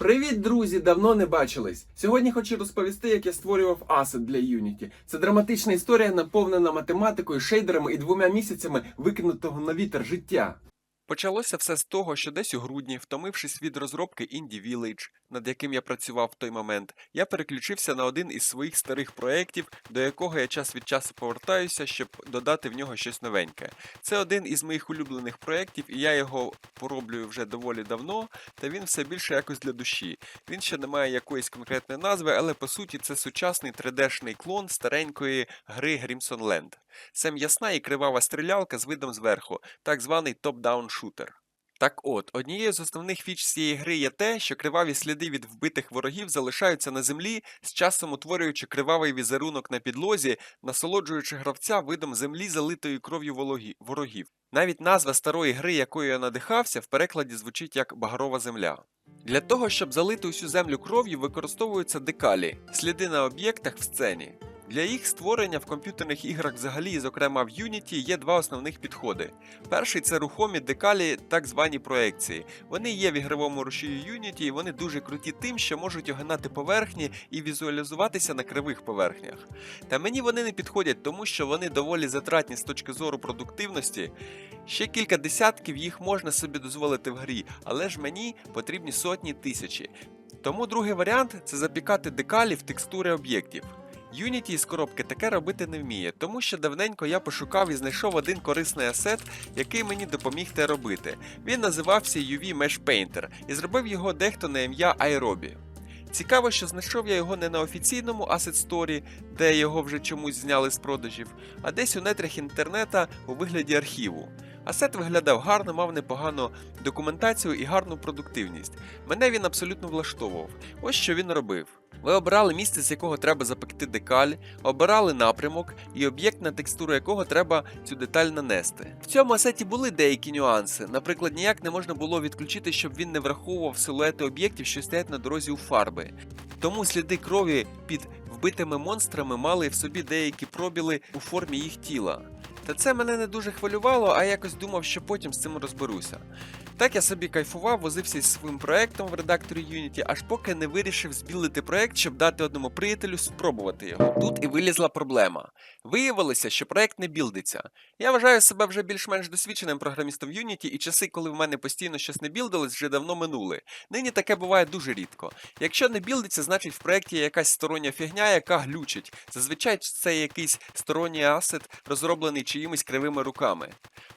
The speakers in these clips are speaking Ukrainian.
Привіт, друзі! Давно не бачились. Сьогодні хочу розповісти, як я створював асет для Unity. Це драматична історія, наповнена математикою, шейдерами і двома місяцями викинутого на вітер життя. Почалося все з того, що десь у грудні, втомившись від розробки Indie Village, над яким я працював в той момент, я переключився на один із своїх старих проєктів, до якого я час від часу повертаюся, щоб додати в нього щось новеньке. Це один із моїх улюблених проєктів, і я його пороблюю вже доволі давно, та він все більше якось для душі. Він ще не має якоїсь конкретної назви, але по суті це сучасний 3D-шний клон старенької гри Grimson Land. Це м'ясна і кривава стрілялка з видом зверху, так званий топ-даун шутер. Так от, однією з основних фіч цієї гри є те, що криваві сліди від вбитих ворогів залишаються на землі, з часом утворюючи кривавий візерунок на підлозі, насолоджуючи гравця видом землі, залитої кров'ю ворогів. Навіть назва старої гри, якою я надихався, в перекладі звучить як Багрова земля. Для того, щоб залити усю землю кров'ю, використовуються декалі сліди на об'єктах в сцені. Для їх створення в комп'ютерних іграх взагалі, зокрема в Unity, є два основних підходи. Перший це рухомі декалі, так звані проекції. Вони є в ігровому рушії Unity, і вони дуже круті тим, що можуть огинати поверхні і візуалізуватися на кривих поверхнях. Та мені вони не підходять, тому що вони доволі затратні з точки зору продуктивності. Ще кілька десятків їх можна собі дозволити в грі, але ж мені потрібні сотні тисячі. Тому другий варіант це запікати декалі в текстури об'єктів. Unity із коробки таке робити не вміє, тому що давненько я пошукав і знайшов один корисний асет, який мені допоміг те робити. Він називався UV Mesh Painter і зробив його дехто на ім'я Aerobi. Цікаво, що знайшов я його не на офіційному Asset Store, де його вже чомусь зняли з продажів, а десь у нетрях інтернета у вигляді архіву. Асет виглядав гарно, мав непогану документацію і гарну продуктивність. Мене він абсолютно влаштовував. Ось що він робив. Ви обирали місце, з якого треба запекти декаль, обирали напрямок і об'єкт, на текстуру якого треба цю деталь нанести. В цьому асеті були деякі нюанси. Наприклад, ніяк не можна було відключити, щоб він не враховував силуети об'єктів, що стоять на дорозі у фарби. Тому сліди крові під вбитими монстрами мали в собі деякі пробіли у формі їх тіла. Та це мене не дуже хвилювало, а якось думав, що потім з цим розберуся. Так я собі кайфував, возився із своїм проектом в редакторі Unity, аж поки не вирішив збілити проект, щоб дати одному приятелю спробувати його. Тут і вилізла проблема. Виявилося, що проект не білдиться. Я вважаю себе вже більш-менш досвідченим програмістом Unity, і часи, коли в мене постійно щось не білдилось, вже давно минули. Нині таке буває дуже рідко. Якщо не білдиться, значить в проєкті є якась стороння фігня, яка глючить. Зазвичай це якийсь сторонній асет, розроблений чиїмись кривими руками.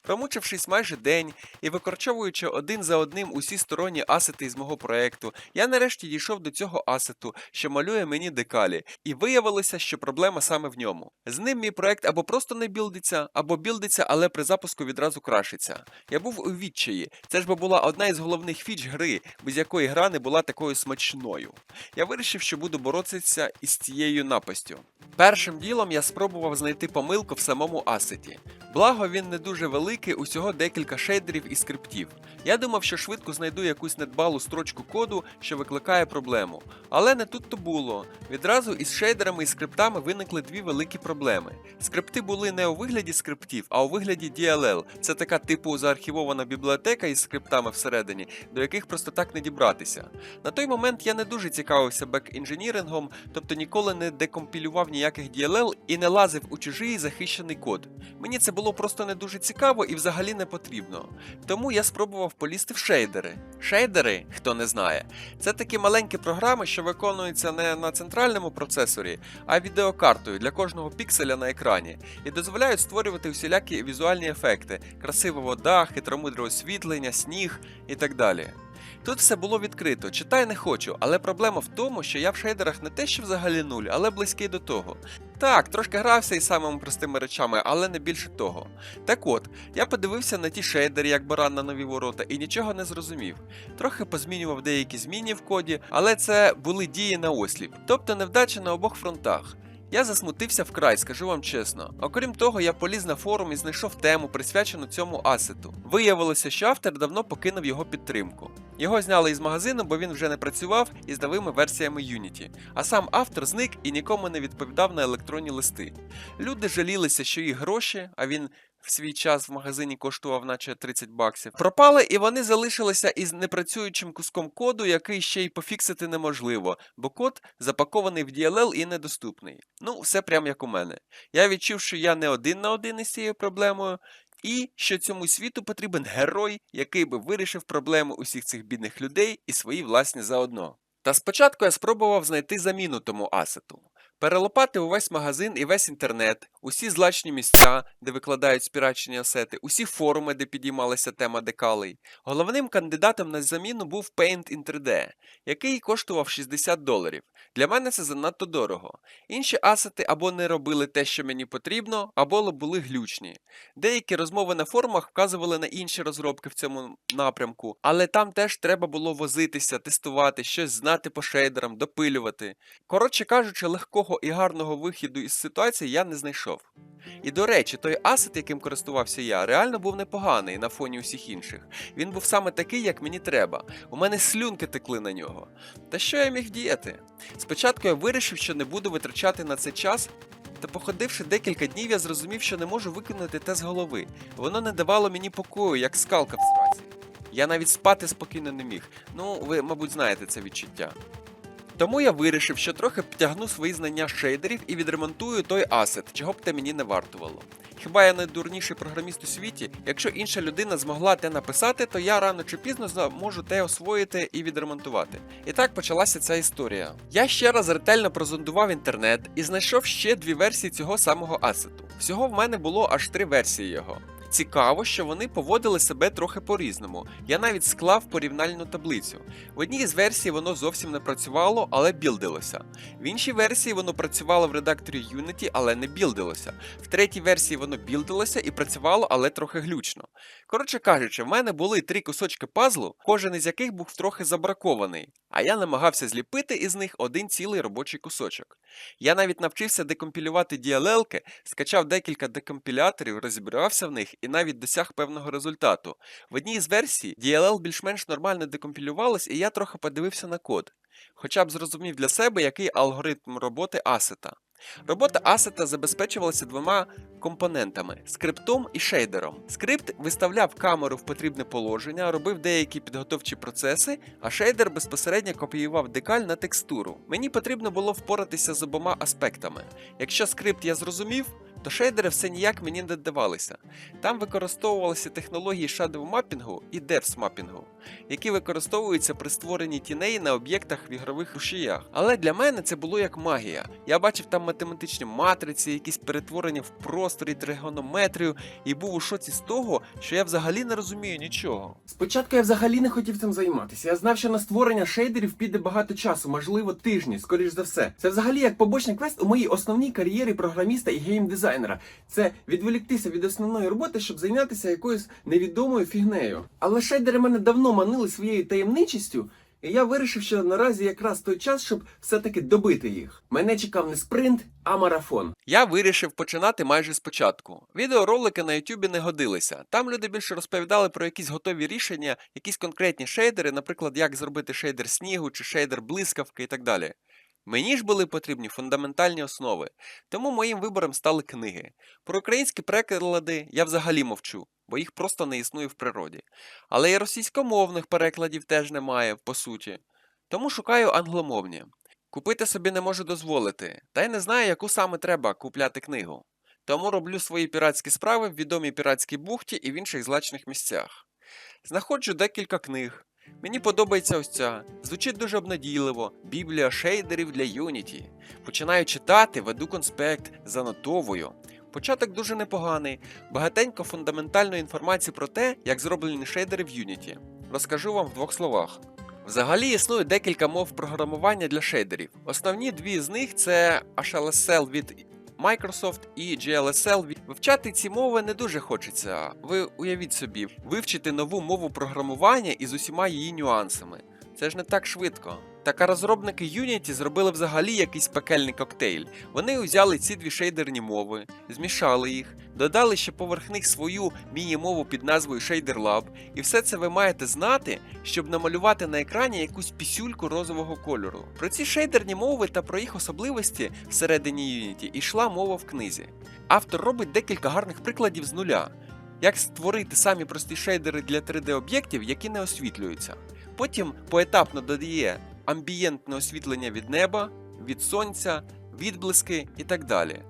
Промучившись майже день і викорчовуючи один за одним усі сторонні асети із мого проекту, я нарешті дійшов до цього асету, що малює мені декалі, і виявилося, що проблема саме в ньому. З ним мій проект або просто не білдиться, або білдиться, але при запуску відразу крашиться. Я був у відчаї. Це ж бо була одна із головних фіч гри, без якої гра не була такою смачною. Я вирішив, що буду боротися із цією напастю. Першим ділом я спробував знайти помилку в самому асеті. Благо він не дуже великий, усього декілька шейдерів і скриптів. Я думав, що швидко знайду якусь недбалу строчку коду, що викликає проблему. Але не тут то було. Відразу із шейдерами і скриптами виникли дві великі проблеми. Скрипти були не у вигляді скриптів, а у вигляді DLL. Це така типу заархівована бібліотека із скриптами всередині, до яких просто так не дібратися. На той момент я не дуже цікавився бек-інженірингом, тобто ніколи не декомпілював ніяких DLL і не лазив у чужий захищений код. Мені це було просто не дуже цікаво і взагалі не потрібно. Тому я спробував полізти в шейдери. Шейдери, хто не знає, це такі маленькі програми, що виконуються не на центральному процесорі, а відеокартою для кожного пікселя на екрані, і дозволяють створювати усілякі візуальні ефекти: красива вода, хитромудре освітлення, сніг і так далі. Тут все було відкрито, читай не хочу, але проблема в тому, що я в шейдерах не те, що взагалі нуль, але близький до того. Так, трошки грався із самими простими речами, але не більше того. Так от, я подивився на ті шейдери, як баран на нові ворота, і нічого не зрозумів. Трохи позмінював деякі зміни в коді, але це були дії на осліп, тобто невдача на обох фронтах. Я засмутився вкрай, скажу вам чесно. Окрім того, я поліз на форум і знайшов тему, присвячену цьому асету. Виявилося, що автор давно покинув його підтримку. Його зняли із магазину, бо він вже не працював із новими версіями Unity. А сам автор зник і нікому не відповідав на електронні листи. Люди жалілися, що їх гроші, а він в свій час в магазині коштував наче 30 баксів. Пропали, і вони залишилися із непрацюючим куском коду, який ще й пофіксити неможливо, бо код запакований в DLL і недоступний. Ну, все прям як у мене. Я відчув, що я не один на один із цією проблемою, і що цьому світу потрібен герой, який би вирішив проблему усіх цих бідних людей і свої власні заодно. Та спочатку я спробував знайти заміну тому асету. Перелопати увесь магазин і весь інтернет, усі злачні місця, де викладають спірачені асети, усі форуми, де підіймалася тема декалей. Головним кандидатом на заміну був Paint in 3D, який коштував 60 доларів. Для мене це занадто дорого. Інші асети або не робили те, що мені потрібно, або були глючні. Деякі розмови на форумах вказували на інші розробки в цьому напрямку, але там теж треба було возитися, тестувати, щось знати по шейдерам, допилювати. Коротше кажучи, легкого і гарного вихіду із ситуації я не знайшов. І до речі, той асет, яким користувався я, реально був непоганий на фоні усіх інших. Він був саме такий, як мені треба. У мене слюнки текли на нього. Та що я міг діяти? Спочатку я вирішив, що не буду витрачати на це час. Та походивши декілька днів, я зрозумів, що не можу викинути те з голови. Воно не давало мені покою, як скалка в сраці. Я навіть спати спокійно не міг. Ну, ви, мабуть, знаєте це відчуття. Тому я вирішив, що трохи підтягну свої знання шейдерів і відремонтую той асет, чого б те мені не вартувало. Хіба я найдурніший програміст у світі? Якщо інша людина змогла те написати, то я рано чи пізно зможу те освоїти і відремонтувати. І так почалася ця історія. Я ще раз ретельно прозондував інтернет і знайшов ще дві версії цього самого асету. Всього в мене було аж три версії його. Цікаво, що вони поводили себе трохи по-різному. Я навіть склав порівняльну таблицю. В одній з версій воно зовсім не працювало, але білдилося. В іншій версії воно працювало в редакторі Unity, але не білдилося. В третій версії воно білдилося і працювало, але трохи глючно. Коротше кажучи, в мене були три кусочки пазлу, кожен із яких був трохи забракований, а я намагався зліпити із них один цілий робочий кусочок. Я навіть навчився декомпілювати DLL-ки, скачав декілька декомпіляторів, розібрався в них і навіть досяг певного результату. В одній з версій DLL більш-менш нормально декомпілювалось, і я трохи подивився на код. Хоча б зрозумів для себе, який алгоритм роботи асета. Робота асета забезпечувалася двома компонентами скриптом і шейдером. Скрипт виставляв камеру в потрібне положення, робив деякі підготовчі процеси, а шейдер безпосередньо копіював декаль на текстуру. Мені потрібно було впоратися з обома аспектами. Якщо скрипт я зрозумів, то шейдери все ніяк мені не давалися. Там використовувалися технології shadow мапінгу і depth мапінгу, які використовуються при створенні тіней на об'єктах в ігрових рушіях. Але для мене це було як магія. Я бачив там математичні матриці, якісь перетворення в просторі, тригонометрію, і був у шоці з того, що я взагалі не розумію нічого. Спочатку я взагалі не хотів цим займатися. Я знав, що на створення шейдерів піде багато часу, можливо, тижні, скоріш за все. Це взагалі як побочний квест у моїй основній кар'єрі програміста і геймдизайнера. Це відволіктися від основної роботи, щоб зайнятися якоюсь невідомою фігнею. Але шейдери мене давно манили своєю таємничістю. І я вирішив, що наразі якраз той час, щоб все-таки добити їх. Мене чекав не спринт, а марафон. Я вирішив починати майже спочатку. Відеоролики на Ютубі не годилися. Там люди більше розповідали про якісь готові рішення, якісь конкретні шейдери, наприклад, як зробити шейдер снігу чи шейдер блискавки і так далі. Мені ж були потрібні фундаментальні основи, тому моїм вибором стали книги. Про українські переклади я взагалі мовчу, бо їх просто не існує в природі. Але і російськомовних перекладів теж немає, по суті. Тому шукаю англомовні. Купити собі не можу дозволити, та й не знаю, яку саме треба купляти книгу. Тому роблю свої піратські справи в відомій піратській бухті і в інших злачних місцях. Знаходжу декілька книг. Мені подобається ось ця. Звучить дуже обнадійливо. Біблія шейдерів для Unity. Починаю читати, веду конспект, занотовую. Початок дуже непоганий, багатенько фундаментальної інформації про те, як зроблені шейдери в Unity. Розкажу вам в двох словах. Взагалі існує декілька мов програмування для шейдерів. Основні дві з них це HLSL від Microsoft і GLSL. Вивчати ці мови не дуже хочеться. Ви уявіть собі, вивчити нову мову програмування із усіма її нюансами. Це ж не так швидко. Так а розробники Unity зробили взагалі якийсь пекельний коктейль. Вони узяли ці дві шейдерні мови, змішали їх, Додали ще поверх них свою міні-мову під назвою ShaderLab, і все це ви маєте знати, щоб намалювати на екрані якусь пісюльку розового кольору. Про ці шейдерні мови та про їх особливості всередині Unity йшла мова в книзі. Автор робить декілька гарних прикладів з нуля. Як створити самі прості шейдери для 3D-об'єктів, які не освітлюються. Потім поетапно додає амбієнтне освітлення від неба, від сонця, відблиски і так далі.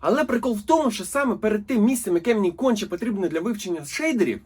Але прикол в тому, що саме перед тим місцем, яке мені конче потрібно для вивчення шейдерів,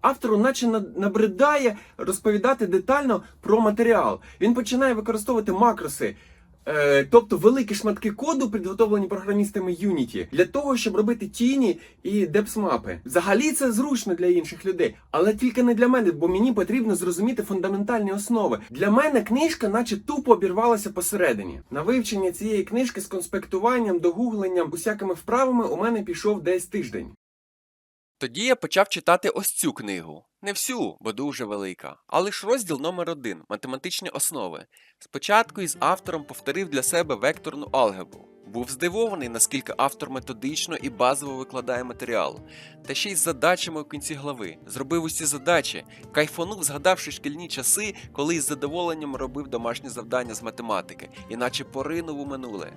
автору наче на- набридає розповідати детально про матеріал. Він починає використовувати макроси. Е, тобто великі шматки коду, підготовлені програмістами Unity, для того, щоб робити тіні і депс-мапи. Взагалі це зручно для інших людей, але тільки не для мене, бо мені потрібно зрозуміти фундаментальні основи. Для мене книжка, наче тупо обірвалася посередині. На вивчення цієї книжки з конспектуванням, догугленням, усякими вправами у мене пішов десь тиждень. Тоді я почав читати ось цю книгу. Не всю, бо дуже велика, а лише розділ номер 1 математичні основи. Спочатку із автором повторив для себе векторну алгебру. Був здивований, наскільки автор методично і базово викладає матеріал, та ще й з задачами у кінці глави. Зробив усі задачі, кайфонув, згадавши шкільні часи, коли із задоволенням робив домашні завдання з математики, іначе поринув у минуле.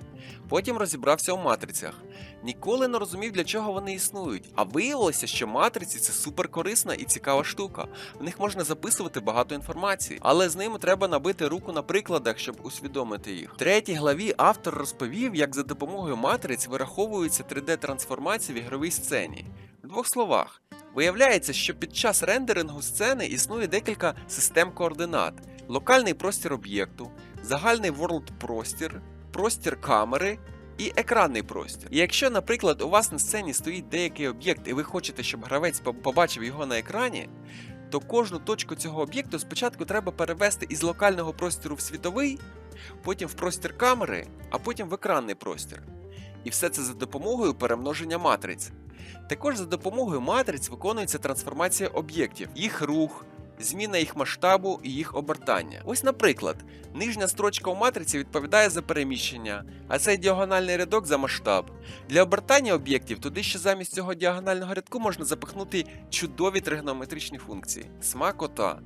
Потім розібрався у матрицях. Ніколи не розумів, для чого вони існують. А виявилося, що матриці це суперкорисна і цікава штука. В них можна записувати багато інформації, але з ними треба набити руку на прикладах, щоб усвідомити їх. В третій главі автор розповів, як за допомогою матриць вираховуються 3D-трансформації в ігровій сцені. В двох словах. Виявляється, що під час рендерингу сцени існує декілька систем координат: локальний простір об'єкту, загальний world простір, простір камери і екранний простір. І якщо, наприклад, у вас на сцені стоїть деякий об'єкт, і ви хочете, щоб гравець побачив його на екрані, то кожну точку цього об'єкту спочатку треба перевести із локального простору в світовий, потім в простір камери, а потім в екранний простір. І все це за допомогою перемноження матриць. Також за допомогою матриць виконується трансформація об'єктів, їх рух, зміна їх масштабу і їх обертання. Ось, наприклад, нижня строчка у матриці відповідає за переміщення, а цей діагональний рядок за масштаб. Для обертання об'єктів туди ще замість цього діагонального рядку можна запихнути чудові тригонометричні функції. Смакота.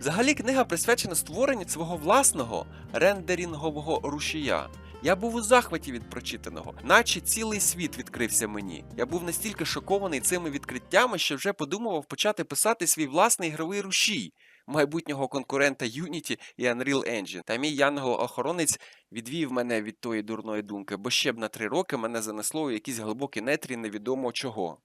Взагалі книга присвячена створенню свого власного рендерінгового рушія. Я був у захваті від прочитаного, наче цілий світ відкрився мені. Я був настільки шокований цими відкриттями, що вже подумував почати писати свій власний ігровий рушій майбутнього конкурента Unity і Unreal Engine. Та мій янгол-охоронець відвів мене від тої дурної думки, бо ще б на три роки мене занесло у якісь глибокі нетрі невідомо чого.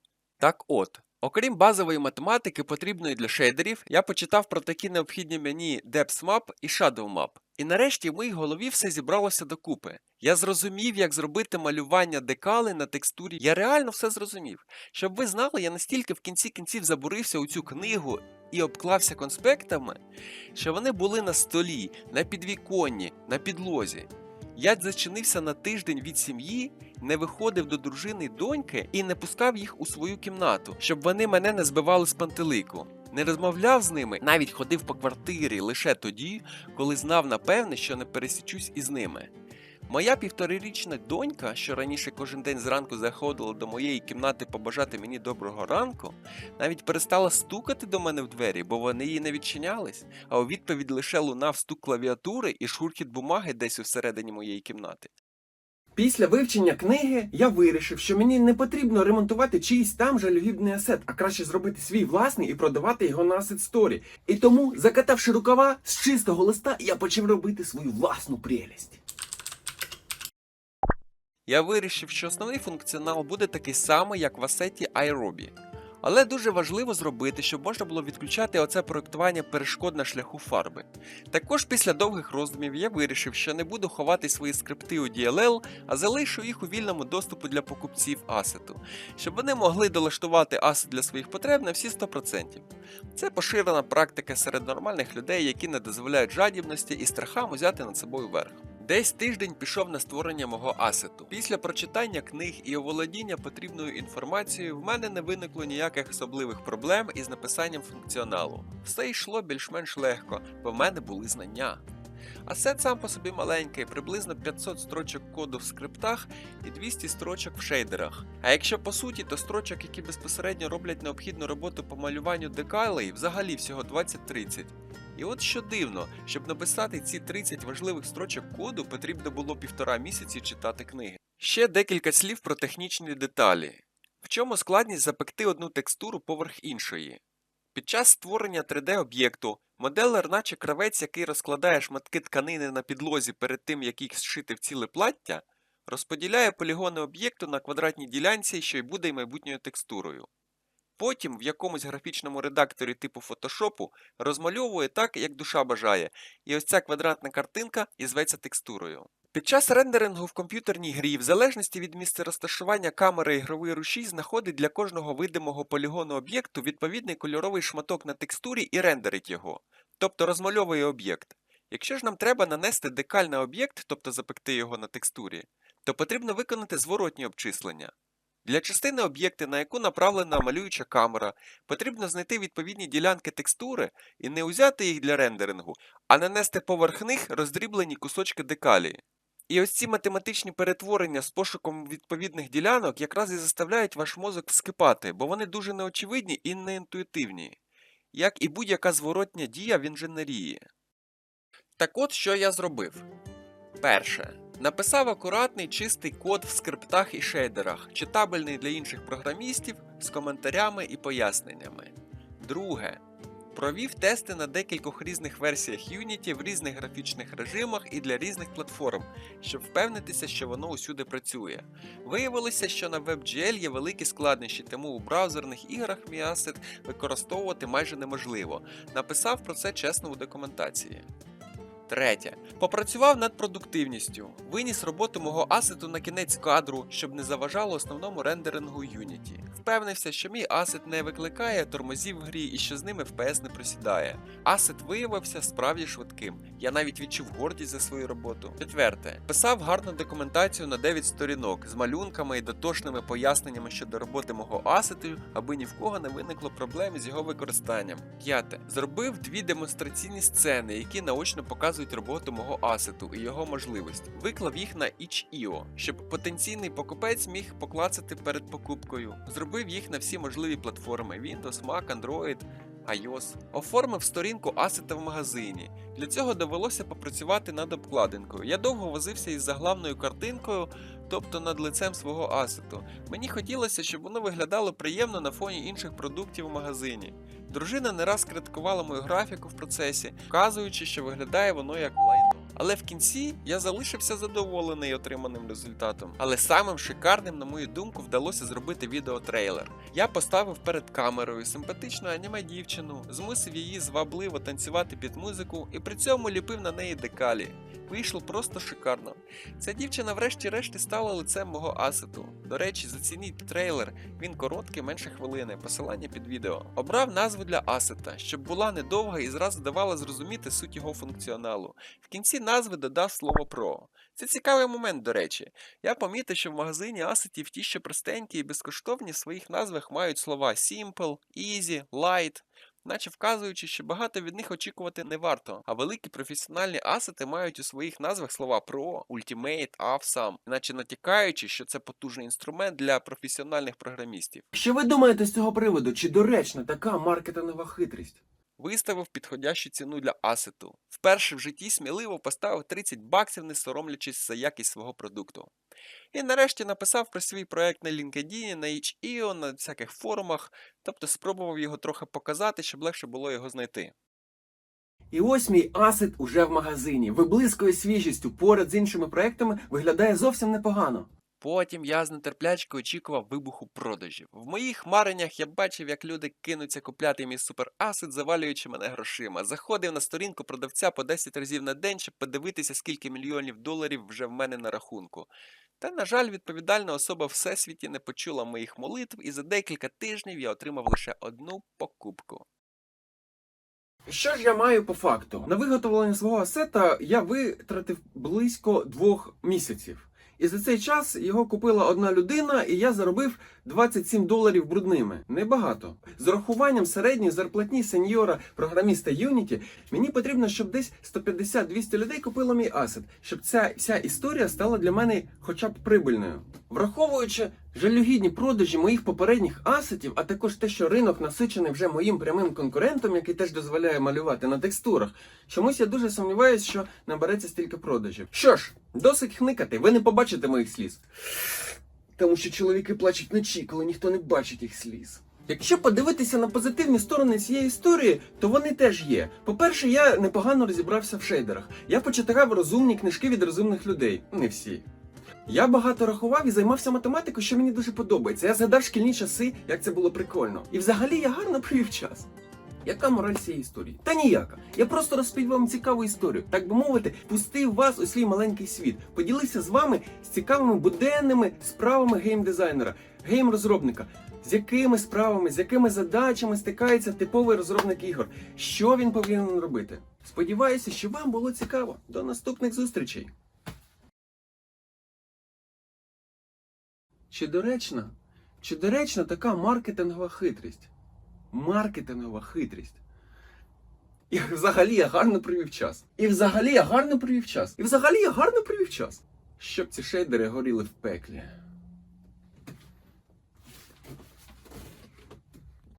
Так от. Окрім базової математики, потрібної для шейдерів, я почитав про такі необхідні мені Depth Map і Shadow Map. І нарешті в моїй голові все зібралося докупи. Я зрозумів, як зробити малювання декали на текстурі. Я реально все зрозумів. Щоб ви знали, я настільки в кінці кінців забурився у цю книгу і обклався конспектами, що вони були на столі, на підвіконні, на підлозі. Я зачинився на тиждень від сім'ї, не виходив до дружини доньки і не пускав їх у свою кімнату, щоб вони мене не збивали з пантелику. Не розмовляв з ними, навіть ходив по квартирі лише тоді, коли знав напевне, що не пересічусь із ними. Моя півторирічна донька, що раніше кожен день зранку заходила до моєї кімнати побажати мені доброго ранку, навіть перестала стукати до мене в двері, бо вони їй не відчинялись, а у відповідь лише лунав стук клавіатури і шурхіт бумаги десь усередині моєї кімнати. Після вивчення книги я вирішив, що мені не потрібно ремонтувати чийсь там жалюгідний асет, а краще зробити свій власний і продавати його на Asset Story. І тому, закатавши рукава з чистого листа, я почав робити свою власну прелість. Я вирішив, що основний функціонал буде такий самий, як в асеті iRobі. Але дуже важливо зробити, щоб можна було відключати оце проєктування перешкод на шляху фарби. Також після довгих роздумів я вирішив, що не буду ховати свої скрипти у DLL, а залишу їх у вільному доступу для покупців асету, щоб вони могли долаштувати асет для своїх потреб на всі 100%. Це поширена практика серед нормальних людей, які не дозволяють жадібності і страхам узяти над собою верх. Десь тиждень пішов на створення мого асету. Після прочитання книг і оволодіння потрібною інформацією в мене не виникло ніяких особливих проблем із написанням функціоналу. Все йшло більш-менш легко, бо в мене були знання. Асет сам по собі маленький, приблизно 500 строчок коду в скриптах і 200 строчок в шейдерах. А якщо по суті, то строчок, які безпосередньо роблять необхідну роботу по малюванню декалей, взагалі всього 20-30. І от що дивно, щоб написати ці 30 важливих строчок коду, потрібно було півтора місяці читати книги. Ще декілька слів про технічні деталі. В чому складність запекти одну текстуру поверх іншої? Під час створення 3D-об'єкту моделер, наче кравець, який розкладає шматки тканини на підлозі перед тим, як їх зшити в ціле плаття, розподіляє полігони об'єкту на квадратній ділянці, що й буде й майбутньою текстурою. Потім в якомусь графічному редакторі типу фотошопу розмальовує так, як душа бажає, і ось ця квадратна картинка і зветься текстурою. Під час рендерингу в комп'ютерній грі, в залежності від місця розташування камери ігровий рушій знаходить для кожного видимого полігону об'єкту відповідний кольоровий шматок на текстурі і рендерить його, тобто розмальовує об'єкт. Якщо ж нам треба нанести декаль на об'єкт, тобто запекти його на текстурі, то потрібно виконати зворотні обчислення. Для частини об'єкти, на яку направлена малююча камера, потрібно знайти відповідні ділянки текстури і не узяти їх для рендерингу, а нанести поверх них роздріблені кусочки декалі. І ось ці математичні перетворення з пошуком відповідних ділянок якраз і заставляють ваш мозок вскипати, бо вони дуже неочевидні і неінтуїтивні, як і будь-яка зворотня дія в інженерії. Так от що я зробив. Перше. Написав акуратний чистий код в скриптах і шейдерах, читабельний для інших програмістів з коментарями і поясненнями. Друге. Провів тести на декількох різних версіях Unity в різних графічних режимах і для різних платформ, щоб впевнитися, що воно усюди працює. Виявилося, що на WebGL є великі складнощі, тому у браузерних іграх асет використовувати майже неможливо. Написав про це чесно у документації. Третє. Попрацював над продуктивністю. Виніс роботу мого асету на кінець кадру, щоб не заважало основному рендерингу Unity. Впевнився, що мій асет не викликає тормозів в грі і що з ними FPS не просідає. Асет виявився справді швидким. Я навіть відчув гордість за свою роботу. Четверте. Писав гарну документацію на 9 сторінок з малюнками і дотошними поясненнями щодо роботи мого асету, аби ні в кого не виникло проблем з його використанням. П'яте. Зробив дві демонстраційні сцени, які наочно показують роботу мого асету і його можливості. Виклав їх на itch.io, щоб потенційний покупець міг поклацати перед покупкою. Зробив їх на всі можливі платформи: Windows, Mac, Android. iOS. Оформив сторінку асета в магазині. Для цього довелося попрацювати над обкладинкою. Я довго возився із заглавною картинкою, тобто над лицем свого асету. Мені хотілося, щоб воно виглядало приємно на фоні інших продуктів у магазині. Дружина не раз критикувала мою графіку в процесі, вказуючи, що виглядає воно як лайно. Але в кінці я залишився задоволений отриманим результатом. Але самим шикарним, на мою думку, вдалося зробити відеотрейлер. Я поставив перед камерою симпатичну аніме дівчину, змусив її звабливо танцювати під музику і при цьому ліпив на неї декалі. Вийшло просто шикарно. Ця дівчина, врешті-решті, стала лицем мого асету. До речі, зацініть трейлер, він короткий, менше хвилини, посилання під відео. Обрав назву для асета, щоб була недовга і зразу давала зрозуміти суть його функціоналу. В кінці назви додав слово про. Це цікавий момент, до речі. Я помітив, що в магазині асетів ті, що простенькі і безкоштовні, в своїх назвах мають слова Simple, Easy, Light. Наче вказуючи, що багато від них очікувати не варто, а великі професіональні асети мають у своїх назвах слова Pro, Ultimate, Awesome, наче натякаючи, що це потужний інструмент для професіональних програмістів. Що ви думаєте з цього приводу? Чи доречна така маркетингова хитрість? Виставив підходящу ціну для асету. Вперше в житті сміливо поставив 30 баксів, не соромлячись за якість свого продукту. І нарешті написав про свій проект на LinkedIn, на itch.io, на всяких форумах, тобто спробував його трохи показати, щоб легше було його знайти. І ось мій асет уже в магазині. Виблискує свіжістю поряд з іншими проектами виглядає зовсім непогано. Потім я з нетерплячкою очікував вибуху продажів. В моїх мареннях я бачив, як люди кинуться купляти мій суперасет, завалюючи мене грошима. Заходив на сторінку продавця по 10 разів на день, щоб подивитися, скільки мільйонів доларів вже в мене на рахунку. Та, на жаль, відповідальна особа Всесвіті не почула моїх молитв, і за декілька тижнів я отримав лише одну покупку. Що ж я маю по факту? На виготовлення свого асета я витратив близько двох місяців. І за цей час його купила одна людина, і я заробив 27 доларів брудними. Небагато. З урахуванням середньої зарплатні сеньора програміста Unity мені потрібно, щоб десь 150-200 людей купило мій асет, щоб ця вся історія стала для мене хоча б прибильною. Враховуючи жалюгідні продажі моїх попередніх асетів, а також те, що ринок насичений вже моїм прямим конкурентом, який теж дозволяє малювати на текстурах, чомусь я дуже сумніваюся, що набереться стільки продажів. Що ж, досить хникати, ви не побачите моїх сліз. Тому що чоловіки плачуть вночі, коли ніхто не бачить їх сліз. Якщо подивитися на позитивні сторони цієї історії, то вони теж є. По-перше, я непогано розібрався в шейдерах. Я почитав розумні книжки від розумних людей. Не всі. Я багато рахував і займався математикою, що мені дуже подобається. Я згадав шкільні часи, як це було прикольно. І взагалі я гарно провів час. Яка мораль цієї історії? Та ніяка. Я просто розповів вам цікаву історію, так би мовити, пустив вас у свій маленький світ. Поділився з вами з цікавими буденними справами геймдизайнера, гейм-розробника. З якими справами, з якими задачами стикається типовий розробник ігор? Що він повинен робити? Сподіваюся, що вам було цікаво. До наступних зустрічей. Чи доречна? Чи доречна така маркетингова хитрість? Маркетингова хитрість. І взагалі я гарно провів час. І взагалі я гарно провів час. І взагалі я гарно провів час. Щоб ці шейдери горіли в пеклі.